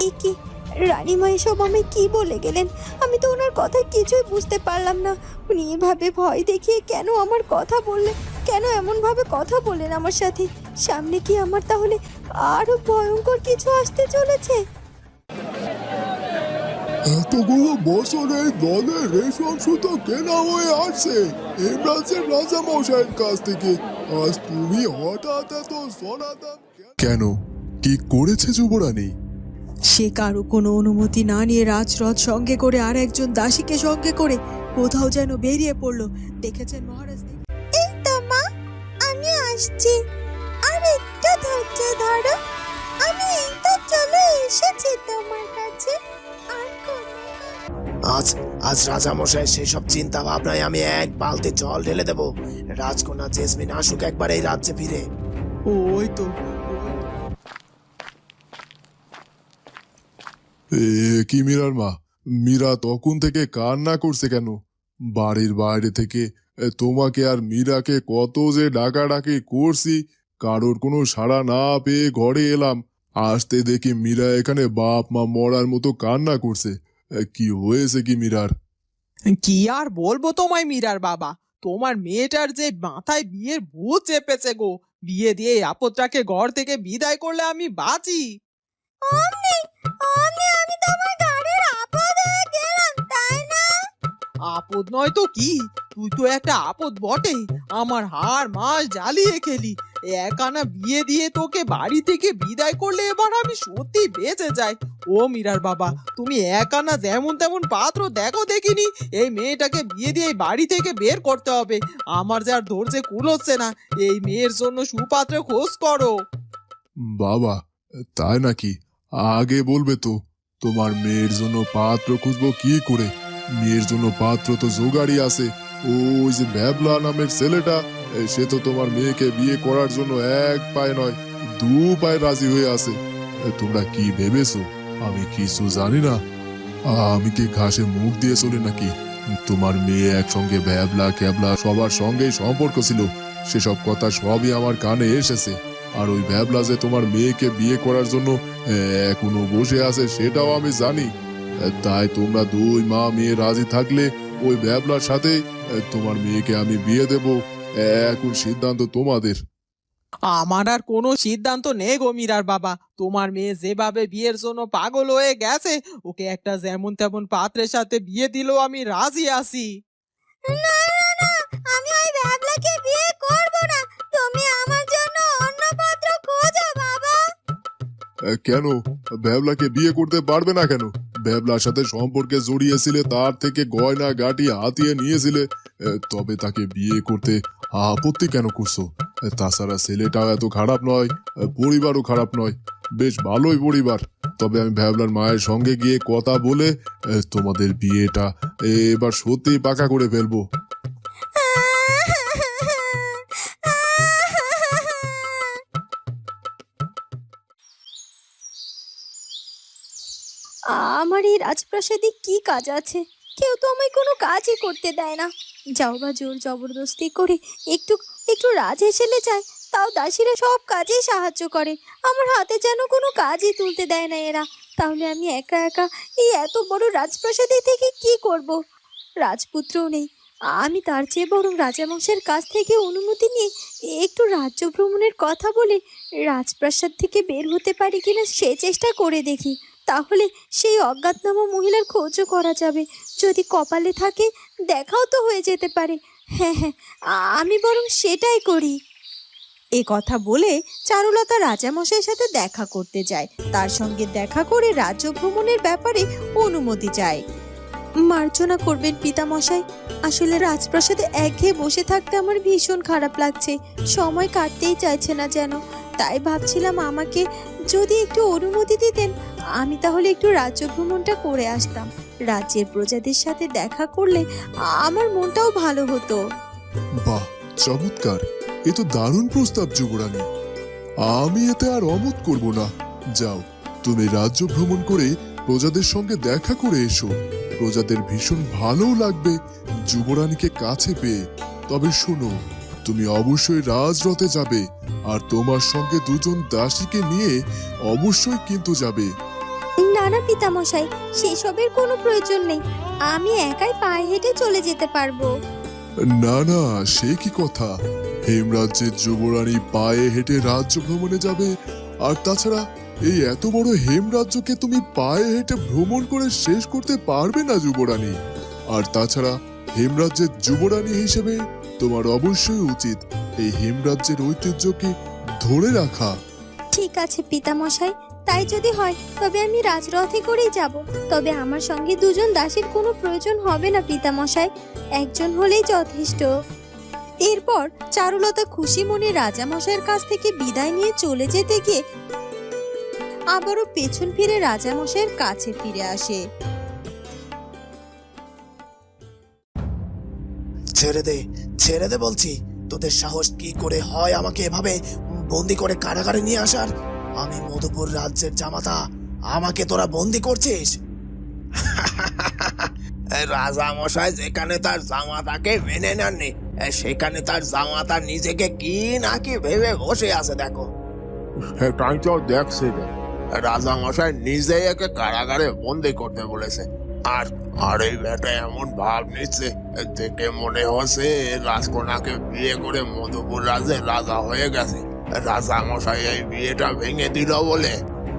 এ কি? রানীমা এসব আমি কি বলে গেলেন? আমি তো ওনার কথা কিছুই বুঝতে পারলাম না। উনি এভাবে ভয় দেখিয়ে কেন আমার কথা বললেন? কেন এমনভাবে কথা বললেন আমার সাথে? সামনে কি আমার তাহলে আরও ভয়ঙ্কর কিছু আসতে চলেছে? এতগুলো বছর এই দলের রেশম সুতো কেনা হয়ে আসছে। ইমরাজের রাজা মশাইয়ের কাছ থেকে। আজ তুমি হঠাৎ এত সোনা দাম কেন? কি করেছে যুবরানী? সে কারও কোনো অনুমতি না নিয়ে রাজরথ সঙ্গে করে আর একজন দাসীকে সঙ্গে করে কোথাও যেন বেরিয়ে পড়ল। দেখেছেন মহারাজ এই তো মা আমি আসছি। আর একটু ধৈর্য ধরো। আমি এই তো চলে এসেছি তোমার কাছে। আর কোনো আজ আজ রাজামশাই সেসব চিন্তা ভাবনায় আমি এক বালতি জল ঢেলে দেব। রাজকন্যা জেসমিন আসুক একবার এই রাজ্যে ফিরে। ওই তো। এ, কি মীরার মা? মীরা তখন থেকে কান্না করছে কেন? বাড়ির বাইরে থেকে তোমাকে আর মীরাকে কত যে ডাকাডাকি করছি, কারোর কোনো সাড়া না পেয়ে ঘরে এলাম। আসতে দেখি মীরা এখানে বাপ মা মরার মতো কান্না করছে। কি হয়েছে কি মীরার? কি আর বলব তোমায় মীরার বাবা? তোমার মেয়েটার যে মাথায় বিয়ের ভূত চেপেছে গো। বিয়ে দিয়ে আপদটাকে ঘর থেকে বিদায় করলে আমি বাঁচি। অমনি অমনি আমি তোমার গাড়ির আপদ হয়ে গেলাম তাই না? আপদ নয় তো কি? তুই তো একটা আপদ বটে। আমার হাড় মাস জ্বালিয়ে খেলি। একানা বিয়ে দিয়ে তোকে বাড়ি থেকে বিদায় করলে এবার আমি সত্যি বেঁচে যাই। ও মীরার বাবা তুমি একানা যেমন তেমন পাত্র দেখো দেখিনি। এই মেয়েটাকে বিয়ে দিয়ে বাড়ি থেকে বের করতে হবে। আমার যার ধৈর্যে কুল হচ্ছে না। এই মেয়ের জন্য সুপাত্র খোঁজ করো। বাবা তাই নাকি? আগে বলবে তো, তোমার মেয়ের জন্য পাত্র খুঁজবো কি করে? মেয়ের জন্য পাত্র তো জোগাড়ি আছে। ওই যে ব্যাবলা নামের ছেলেটা সে তো তোমার মেয়েকে বিয়ে করার জন্য এক পায়ে নয়, দু পায়ে রাজি হয়ে আছে। তোমরা কি ভেবেছো? আমি কিছু জানি না। আমি কি ঘাসে মুখ দিয়ে চলে নাকি? তোমার মেয়ে একসঙ্গে ব্যাবলা ক্যাবলা সবার সঙ্গেই সম্পর্ক ছিল। সেসব কথা সবই আমার কানে এসেছে। আর ওই ভ্যাবলা যে তোমার মেয়েকে বিয়ে করার জন্য এখনও বসে আছে সেটাও আমি জানি। তাই তোমরা দুই মা মেয়ে রাজি থাকলে ওই ভ্যাবলার সাথে তোমার মেয়েকে আমি বিয়ে দেব। এখন সিদ্ধান্ত তোমাদের। আমার আর কোনো সিদ্ধান্ত নেই গো মীরার বাবা। তোমার মেয়ে যেভাবে বিয়ের জন্য পাগল হয়ে গেছে ওকে একটা যেমন তেমন পাত্রের সাথে বিয়ে দিলেও আমি রাজি আছি। না কেন? ভ্যাবলাকে বিয়ে করতে পারবে না কেন? ভ্যাবলার সাথে সম্পর্কে জড়িয়েছিলে, তার থেকে গয়না গাটি হাতিয়ে নিয়েছিলে। তবে তাকে বিয়ে করতে আপত্তি কেন করছ? তাছাড়া ছেলেটাও এত খারাপ নয় পরিবারও খারাপ নয়। বেশ ভালোই পরিবার। তবে আমি ভ্যাবলার মায়ের সঙ্গে গিয়ে কথা বলে তোমাদের বিয়েটা এবার সত্যিই পাকা করে ফেলব। এই রাজপ্রাসাদে কি কাজ আছে? কেউ তো আমায় কোনো কাজই করতে দেয় না। যাও বা জোর জবরদস্তি করে একটু একটু রাজ হেসেলে যায়। তাও দাসীরা সব কাজেই সাহায্য করে। আমার হাতে যেন কোনো কাজই তুলতে দেয় না এরা। তাহলে আমি একা একা এই এত বড় রাজপ্রাসাদে থেকে কি করব? রাজপুত্রও নেই। আমি তার চেয়ে বরং রাজামশাইয়ের কাছ থেকে অনুমতি নিয়ে একটু রাজ্য ভ্রমণের কথা বলে রাজপ্রাসাদ থেকে বের হতে পারি কিনা সে চেষ্টা করে দেখি। তাহলে সেই অজ্ঞাতনামা মহিলার খোঁজও করা যাবে। যদি কপালে থাকে, দেখাও তো হয়ে যেতে পারে। হ্যাঁ হ্যাঁ আমি বরং সেটাই করি। এ কথা বলে চারুলতা রাজামশাইয়ের সাথে দেখা করতে যায়। তার সঙ্গে দেখা করে রাজ্য ভ্রমণের ব্যাপারে অনুমতি চায়। মার্জনা করবেন পিতামশাই। আসলে রাজপ্রাসাদে একঘেয়ে বসে থাকতে আমার ভীষণ খারাপ লাগছে। সময় কাটতেই চাইছে না যেন। তাই ভাবছিলাম আমাকে যদি একটু অনুমতি দিতেন আমি তাহলে একটু রাজ্য ভ্রমণটা করে আসতাম। রাজ্যের প্রজাদের সাথে দেখা করলে আমার মনটাও ভালো হতো। বাহ, চমৎকার। এ তো দারুণ প্রস্তাব যুবরানী। আমি এতে আর অমত করব না। যাও, তুমি রাজ্য ভ্রমণ করে প্রজাদের সঙ্গে দেখা করে এসো। প্রজাদের ভীষণ ভালোও লাগবে যুবরানীকে কাছে পেয়ে। তবে শোনো, তুমি অবশ্যই রাজরথে যাবে, আর তোমার সঙ্গে দুজন দাসীকে নিয়ে অবশ্যই কিন্তু যাবে। না না পিতামশাই সেসবের কোনো প্রয়োজন নেই। আমি একাই পায়ে হেঁটে চলে যেতে পারব। না না সে কি কথা? হেমরাজ্যের যুবরানী পায়ে হেঁটে রাজ্য ভ্রমণে যাবে। আর তাছাড়া এই এত বড় হেমরাজ্যকে তুমি পায়ে হেঁটে ভ্রমণ করে শেষ করতে পারবে না যুবরানী। আর তাছাড়া হেমরাজ্যের যুবরানী হিসেবে তোমার অবশ্যই উচিত এই হেমরাজ্যের ঐতিহ্যকে ধরে রাখা। ঠিক আছে পিতামশাই তাই যদি হয়, তবে আমি রাজরথে করেই যাব। তবে আমার সঙ্গে দুজন দাসীর কোনো প্রয়োজন হবে না, পিতামশাই। একজন হলেই যথেষ্ট। এরপর চারুলতা খুশি মনে রাজামশাইয়ের কাছ থেকে বিদায় নিয়ে চলে যেতে গিয়ে আবারও পেছন ফিরে রাজামশাইয়ের কাছে ফিরে আসে। ছেড়ে দে ছেড়ে দে বলছি। তোদের সাহস কি করে হয় আমাকে এভাবে বন্দি করে কারাগারে নিয়ে আসার? আমি মধুপুর রাজ্যের জামাতা। আমাকে তোরা বন্দি করছিস? রাজা মশাই যেখানে তার জামাতাকে মেনে নেননি সেখানে তার জামাতা নিজেকে কি না কি ভেবে বসে আছে দেখো। সেটাই তো দেখছি রাজা মশাই নিজেই একে কারাগারে বন্দি করতে বলেছে। আর আর এই বেটা এমন ভাব নিচ্ছে দেখে মনে হচ্ছে রাজকন্যাকে বিয়ে করে মধুপুর রাজে রাজা হয়ে গেছে। রাজা মশাই এই বিয়েটা ভেঙে দিল বলে।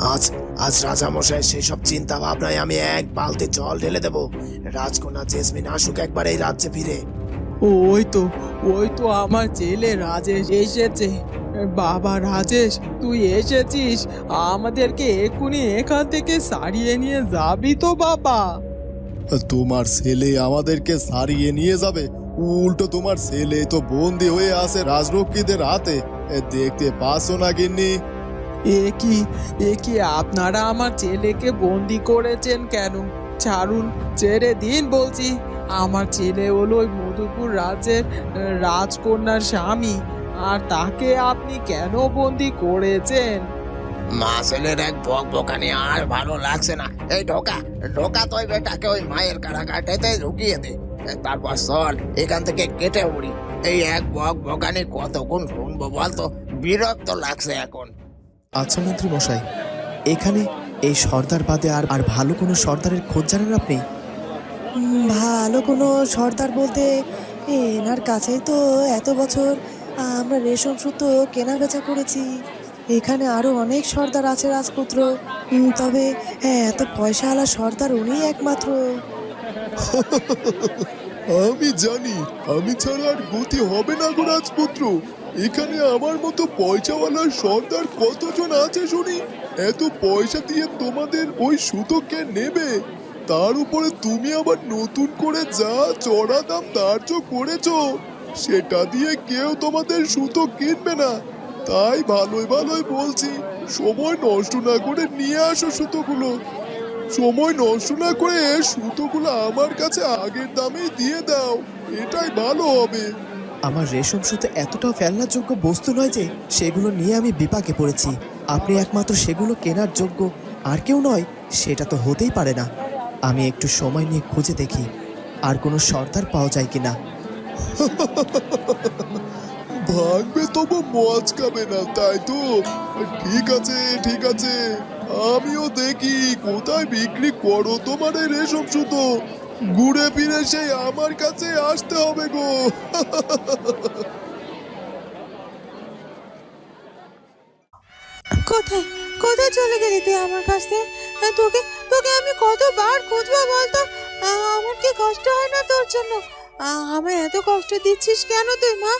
আজ আজ রাজা মশাই সেসব চিন্তা ভাবনায় আমি এক বালতি জল ঢেলে দেব। রাজকন্যা জেসমিন আসুক একবার এই রাজ্যে ফিরে। ওই তো ওই তো আমার ছেলে রাজেশ এসেছে। বাবা রাজেশ তুই এসেছিস? আমাদেরকে এক্ষুনি এখান থেকে সারিয়ে নিয়ে যাবি তো বাবা। তোমার ছেলে আমাদেরকে সারিয়ে নিয়ে যাবে? উল্টো তোমার ছেলে তো বন্দি হয়ে আছে রাজরক্ষীদের হাতে। দেখতে পাচ্ছ না গিন্নি? এ কি এ কি আপনারা আমার ছেলেকে বন্দি করেছেন কেন? ছাড়ুন ছেড়ে দিন বলছি। আমার ছেলে হলো ওই মধুপুর রাজ্যের রাজকন্যার স্বামী। আর তাকে আপনি কেন বন্দি করেছেন? মা ছেলের এক বক বকানি আর ভালো লাগছে না। এই ঢোকা ঢোকা তো ওই বেটাকে ওই মায়ের কারাগারটাতে ঢুকিয়ে দে। তারপর চল এখান থেকে কেটে উড়ি। এই এক বক বকানি কতক্ষণ শুনব বলতো? বিরক্ত লাগছে এখন। আচ্ছা মন্ত্রী মশাই এখানে এই সর্দার বাদে আর আর ভালো কোনো সর্দারের খোঁজ জানেন আপনি? ভালো কোনো সর্দার বলতে এনার কাছেই তো এত বছর আমরা রেশম সুতো কেনা বেচা করেছি। এখানে আরও অনেক সর্দার আছে রাজপুত্র। তবে হ্যাঁ, এত পয়সাওয়ালা সর্দার উনিই একমাত্র। আমি জানি, আমি ছাড়া আর গতি হবে না গো রাজপুত্র। এখানে আমার মতো পয়সাওয়ালা সর্দার কতজন আছে শুনি? এত পয়সা দিয়ে তোমাদের ওই সুতো কে নেবে? তার উপরে তুমি আবার নতুন করে যা চড়া দাম ধার্য করেছ, সেটা দিয়ে কেউ তোমাদের সুতো কিনবে না। তাই ভালোই ভালোই বলছি, সময় নষ্ট না করে নিয়ে আসো সুতোগুলো। সময় নষ্ট না করে সুতোগুলো আমার কাছে আগের দামেই দিয়ে দাও। এটাই ভালো হবে। আমার রেশম সুতো এতটাও ফেলনার যোগ্য বস্তু নয় যে সেগুলো নিয়ে আমি বিপাকে পড়েছি। আপনি একমাত্র সেগুলো কেনার যোগ্য। আর কেউ নয় সেটা তো হতেই পারে না। আমি একটু সময় নিয়ে খুঁজে দেখি। আর কোনো সর্দার পাওয়া যায় কি কিনা? ভাগবে তবু মচকাবে না তাই তো? ঠিক আছে ঠিক আছে। আমিও দেখি, কোথায় বিক্রি করো তোমার এই রেশম সুতো? ঘুরে ফিরে সেই আমার কাছে আসতে হবে গো। কোথায়? কোথায় চলে গেলি তুই আমার কাছ থেকে? তোকে তোকে আমি কতবার খুঁজবো বলতো? আমার কি কষ্ট হয় না তোর জন্য? আমায় এত কষ্ট দিচ্ছিস কেন তুই, মা?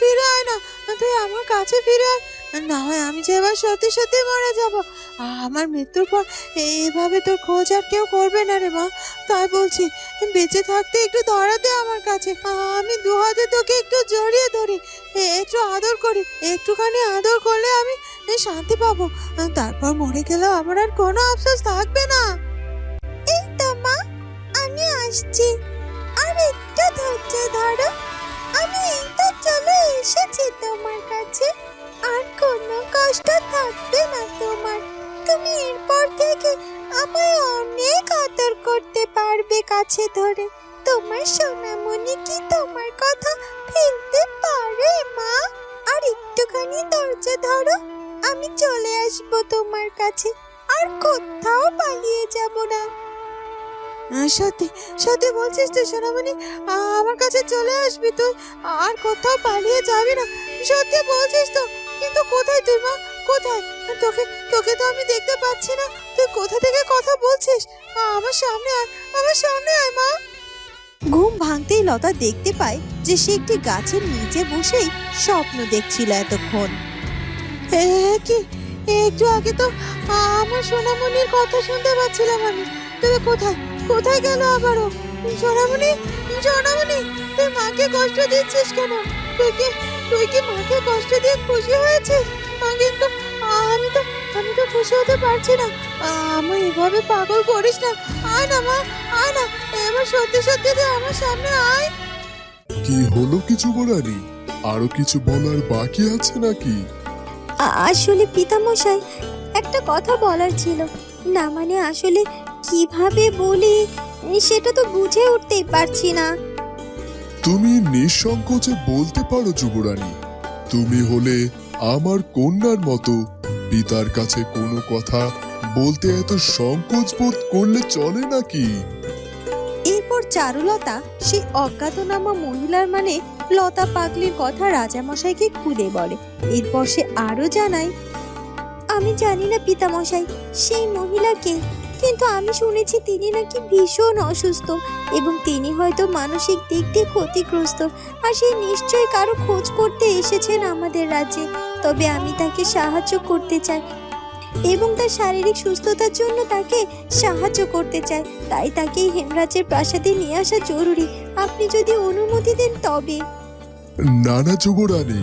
ফিরে আয় না। তুই আমার কাছে ফিরে আয়। না হয় আমি যে এবার সত্যি সত্যি মরে যাব। আমার মৃত্যুর পর এইভাবে তোর খোঁজ আর কেউ করবে না রে মা। তাই বলছি, বেঁচে থাকতে একটু ধরা দে আমার কাছে। আমি দু হাতে তোকে একটু জড়িয়ে ধরি, একটু আদর করি, একটুখানি আদর করলে আমি শান্তি পাবো। তারপর মরে গেলেও আমার আর কোনো আফসোস থাকবে না। এই তো মা, আমি আসছি। আর একটু ধৈর্য ধরো। আমি এই তো চলে এসেছি। কাছে ধরে তোমার সোনামণি কি তোমার কথা ফেলতে পারে, মা? আর একটুখানি দরজা ধরো, আমি চলে আসব তোমার কাছে। আর কোথাও পালিয়ে যাব না। সত্যি সত্যি বলছিস তুই, সোনামণি? আমার কাছে চলে আসবি তুই? আর কোথাও পালিয়ে যাবি না। সত্যি বলছিস তো, কিন্তু কোথায় তুই, মা? কোথায়? তোকে তোকে তো আমি দেখতে পাচ্ছি না। তুই কোথা থেকে কথা বলছিস? আমার সামনে আয়, আমার সামনে আয়, মা। ঘুম ভাঙতেই লতা দেখতে পায় যে সে একটি গাছের নিচে বসেই স্বপ্ন দেখছিল এতক্ষণ। কি? একটু আগে তো আমার সোনামণির কথা শুনতে পাচ্ছিলাম আমি। তবে কোথায়? কোথায় গেল আবারও? সোনামণি? সোনামণি, তুই মাকে কষ্ট দিচ্ছিস কেন? তুই কি তুই কি মাকে কষ্ট দিয়ে খুশি হয়েছিস? কিন্তু আমি তো তো খুশি হতে পারছি না। আমি এভাবে পাগল করিস না। আয় না মা আয় না। এবার সত্যি সত্যি তুই আমার সামনে আয়। কি হলো কিছু বলানি আরও কিছু বলার বাকি আছে নাকি? আসলে পিতামশাই একটা কথা বলার ছিল। না মানে আসলে কীভাবে বলি সেটা তো বুঝে উঠতেই পারছি না। তুমি নিঃসংকোচে বলতে পারো যুবরানী। তুমি হলে আমার কন্যার মতো। পিতার কাছে কোনো কথা বলতে এত সংকোচ বোধ করলে চলে নাকি? এরপর চারুলতা সেই অজ্ঞাতনামা মহিলার মানে লতা পাগলির কথা রাজামশাইকে খুলে বলে। এরপর সে আরও জানায়, আমি জানি না পিতামশাই, সেই মহিলাকে কিন্তু আমি শুনেছি তিনি নাকি ভীষণ অসুস্থ এবং তিনি হয়তো মানসিক দিক দিয়ে ক্ষতিগ্রস্ত। আর সে নিশ্চয়ই কারও খোঁজ করতে এসেছেন আমাদের রাজ্যে। তবে আমি তাকে সাহায্য করতে চাই এবং তার শারীরিক সুস্থতার জন্য তাকে সাহায্য করতে চাই। তাই তাকে হেমরাজের প্রাসাদে নিয়ে আসা জরুরি। আপনি যদি অনুমতি দেন তবে। নানা যুবরানী,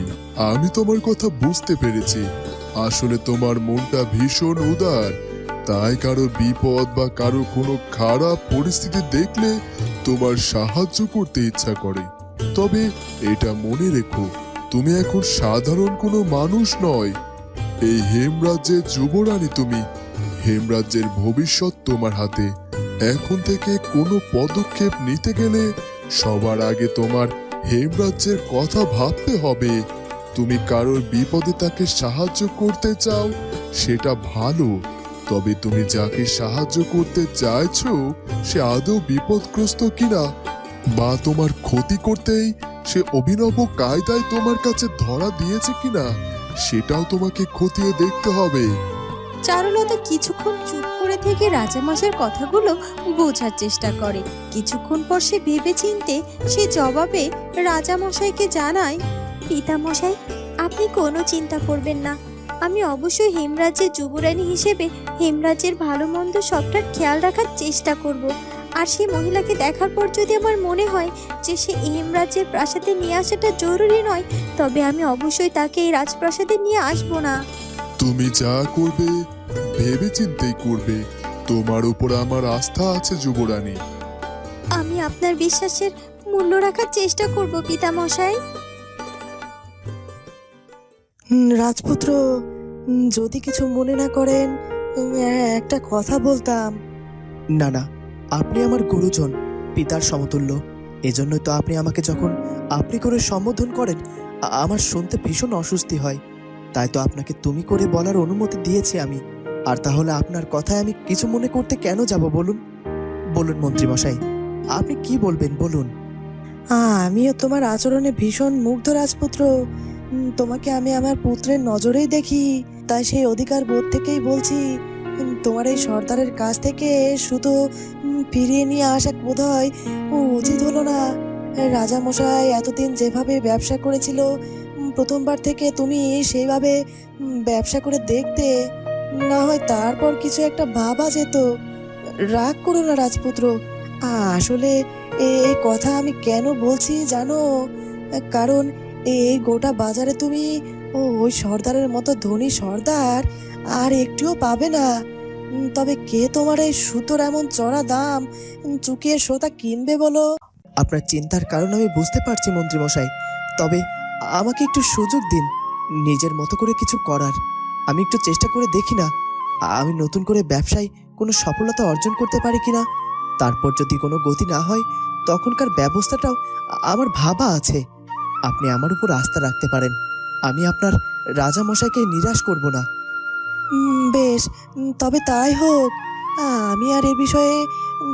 আমি তোমার কথা বুঝতে পেরেছি। আসলে তোমার মনটা ভীষণ উদার তাই কারও বিপদ বা কারও কোনো খারাপ পরিস্থিতি দেখলে তোমার সাহায্য করতে ইচ্ছা করে। তবে এটা মনে রেখো, তুমি এখন সাধারণ কোনো মানুষ নয়। এই হেমরাজ্যের যুবরানী তুমি, হেমরাজ্যের ভবিষ্যৎ তোমার হাতে। এখন থেকে কোনো পদক্ষেপ নিতে গেলে সবার আগে তোমার হেমরাজ্যের কথা ভাবতে হবে। তুমি কারোর বিপদে তাকে সাহায্য করতে চাও, সেটা ভালো। তবে তুমি যাকে সাহায্য করতে চাইছো, সে আদৌ বিপদগ্রস্ত কিনা? বা তোমার ক্ষতি করতেই সে অভিনব কায়দায় তোমার কাছে ধরা দিয়েছে কিনা, সেটাও তোমাকে খতিয়ে দেখতে হবে। চারুলতা কিছুক্ষণ চুপ করে থেকে রাজামশাইয়ের কথাগুলো বোঝার চেষ্টা করে। কিছুক্ষণ পর সে ভেবে চিনতে সে জবাবে রাজামশাইকে জানায়, পিতামশাই, আপনি কোনো চিন্তা করবেন না। আমি অবশ্যই হেমরাজ্যের যুবরানী হিসেবে হেমরাজ্যের ভালো মন্দ সবটার খেয়াল রাখার চেষ্টা করব। আর সেই মহিলাকে দেখার পর যদি আমার মনে হয় যে সে এই হেমরাজ্যের প্রাসাদে নিয়ে আসাটা জরুরি নয় তবে আমি অবশ্যই তাকে এই রাজপ্রাসাদে নিয়ে আসব না। তুমি যা করবে ভেবে চিন্তেই করবে। তোমার উপর আমার আস্থা আছে যুবরানী। আমি আপনার বিশ্বাসের মূল্য রাখার চেষ্টা করব পিতামশাই। রাজপুত্র যদি কিছু মনে না করেন একটা কথা বলতাম। না না আপনি আমার গুরুজন পিতার সমতুল্য। এজন্যই তো আপনি আমাকে যখন আপনি করে সম্বোধন করেন আমার শুনতে ভীষণ অস্বস্তি হয়। তাই তো আপনাকে তুমি করে বলার অনুমতি দিয়েছি আমি। আর তাহলে আপনার কথায় আমি কিছু মনে করতে কেন যাব বলুন? বলুন মন্ত্রীমশাই আপনি কি বলবেন বলুন? আমিও তোমার আচরণে ভীষণ মুগ্ধ রাজপুত্র। তোমাকে আমি আমার পুত্রের নজরেই দেখি। তাই সেই অধিকার বোধ থেকেই বলছি তোমার এই সর্দারের কাছ থেকে শুধু ফিরিয়ে নিয়ে আসা বোধ হয় উচিত হলো না। রাজা মশাই এতদিন যেভাবে ব্যবসা করেছিল প্রথমবার থেকে তুমি সেইভাবে ব্যবসা করে দেখতে, না হয় তারপর কিছু একটা ভাবা যেত। রাগ করো না রাজপুত্র। আসলে এই কথা আমি কেন বলছি জানো? কারণ এই গোটা বাজারে তুমি ও ওই সর্দারের মতো ধনী সর্দার আর একটুও পাবে না। তবে কে তোমার এই সুতোর এমন চড়া দাম চুকিয়ে সোতা কিনবে বলো? আপনার চিন্তার কারণ আমি বুঝতে পারছি, মন্ত্রীমশাই। তবে আমাকে একটু সুযোগ দিন, নিজের মতো করে কিছু করার। আমি একটু চেষ্টা করে দেখি না, আমি নতুন করে ব্যবসায় কোনো সফলতা অর্জন করতে পারি কিনা তারপর যদি কোনো গতি না হয়, তখনকার ব্যবস্থাটাও আমার ভাবা আছে। আপনি আমার উপর আস্থা রাখতে পারেন। আমি আপনার রাজামশাইকে নিরাশ করব না। বেশ তবে তাই হোক। আমি আর এ বিষয়ে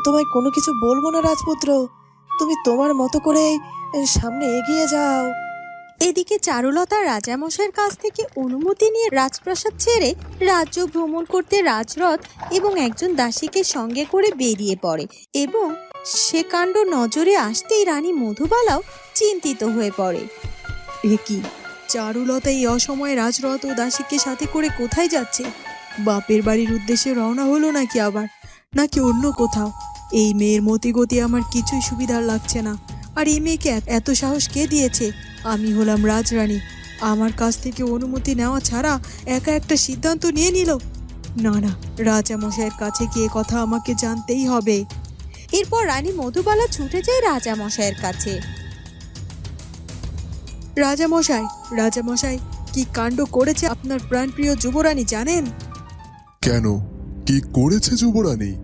তোমায় কোনো কিছু বলব না রাজপুত্র। তুমি তোমার মতো করে সামনে এগিয়ে যাও। এদিকে চারুলতা রাজামশাইয়ের কাছ থেকে অনুমতি নিয়ে রাজপ্রাসাদ ছেড়ে রাজ্য ভ্রমণ করতে রাজরথ এবং একজন দাসীকে সঙ্গে করে বেরিয়ে পড়ে এবং সে কাণ্ড নজরে আসতেই রানী মধুবালাও চিন্তিত হয়ে পড়ে। এ কি? চারুলতা এই অসময়ে রাজরত ও দাসীকে সাথে করে কোথায় যাচ্ছে? বাপের বাড়ির উদ্দেশ্যে রওনা হলো নাকি আবার? নাকি অন্য কোথাও? এই মেয়ের মতিগতি আমার কিছুই সুবিধার লাগছে না। আর এই মেয়েকে এত- সাহস কে দিয়েছে? আমি হলাম রাজরানী। আমার কাছ থেকে অনুমতি নেওয়া ছাড়া একা একটা সিদ্ধান্ত নিয়ে নিল। না না রাজা মশাইয়ের কাছে গিয়ে কথা আমাকে জানতেই হবে। এরপর রানী মধুবালা ছুটে যায় রাজামশাইয়ের কাছে। রাজামশাই রাজামশাই কি কাণ্ড করেছে আপনার প্রাণপ্রিয় যুবরানী জানেন? কেন? কি করেছে যুবরানী?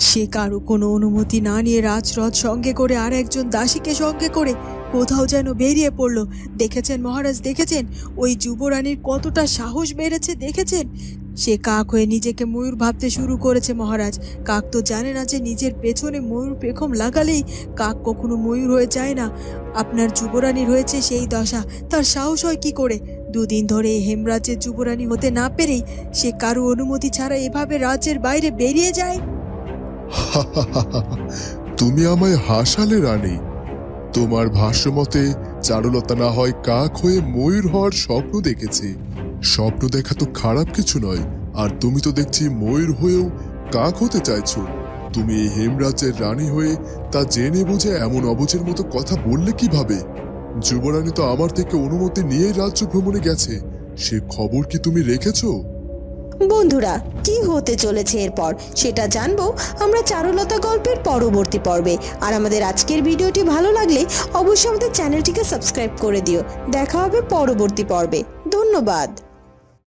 সে কারও কোনো অনুমতি না নিয়ে রাজরথ সঙ্গে করে আর একজন দাসীকে সঙ্গে করে কোথাও যেন বেরিয়ে পড়ল। দেখেছেন মহারাজ দেখেছেন? ওই যুবরানীর কতটা সাহস বেড়েছে দেখেছেন? সে কাক হয়ে নিজেকে ময়ূর ভাবতে শুরু করেছে মহারাজ। কাক তো জানে না যে নিজের পেছনে ময়ূর পেখম লাগালেই কাক কখনো ময়ূর হয়ে যায় না। আপনার যুবরানীর হয়েছে সেই দশা, তার সাহস হয় কী করে? দুদিন ধরে হেমরাজের যুবরানী হতে না পেরেই সে কারও অনুমতি ছাড়া এভাবে রাজ্যের বাইরে বেরিয়ে যায়। তুমি আমায় হাসালে রানী। তোমার ভাষ্য মতে চারুলতা না হয় কাক হয়ে ময়ূর হওয়ার স্বপ্ন দেখেছে। স্বপ্ন দেখা তো খারাপ কিছু নয়। আর তুমি তো দেখছি ময়ূর হয়েও কাক হতে চাইছো। তুমি এই হেমরাজ্যের রানী হয়ে তা জেনে বুঝে এমন অবুঝের মতো কথা বললে কীভাবে? যুবরানী তো আমার থেকে অনুমতি নিয়েই রাজ্য ভ্রমণে গেছে। সে খবর কি তুমি রেখেছো? বন্ধুরা, কি হতে চলেছে এরপর? সেটা জানব আমরা চারুলতা গল্পের পরবর্তী পর্বে। আর আমাদের আজকের ভিডিওটি ভালো লাগলে অবশ্যই আমাদের চ্যানেলটিকে সাবস্ক্রাইব করে দিও। দেখা হবে পরবর্তী পর্বে। ধন্যবাদ।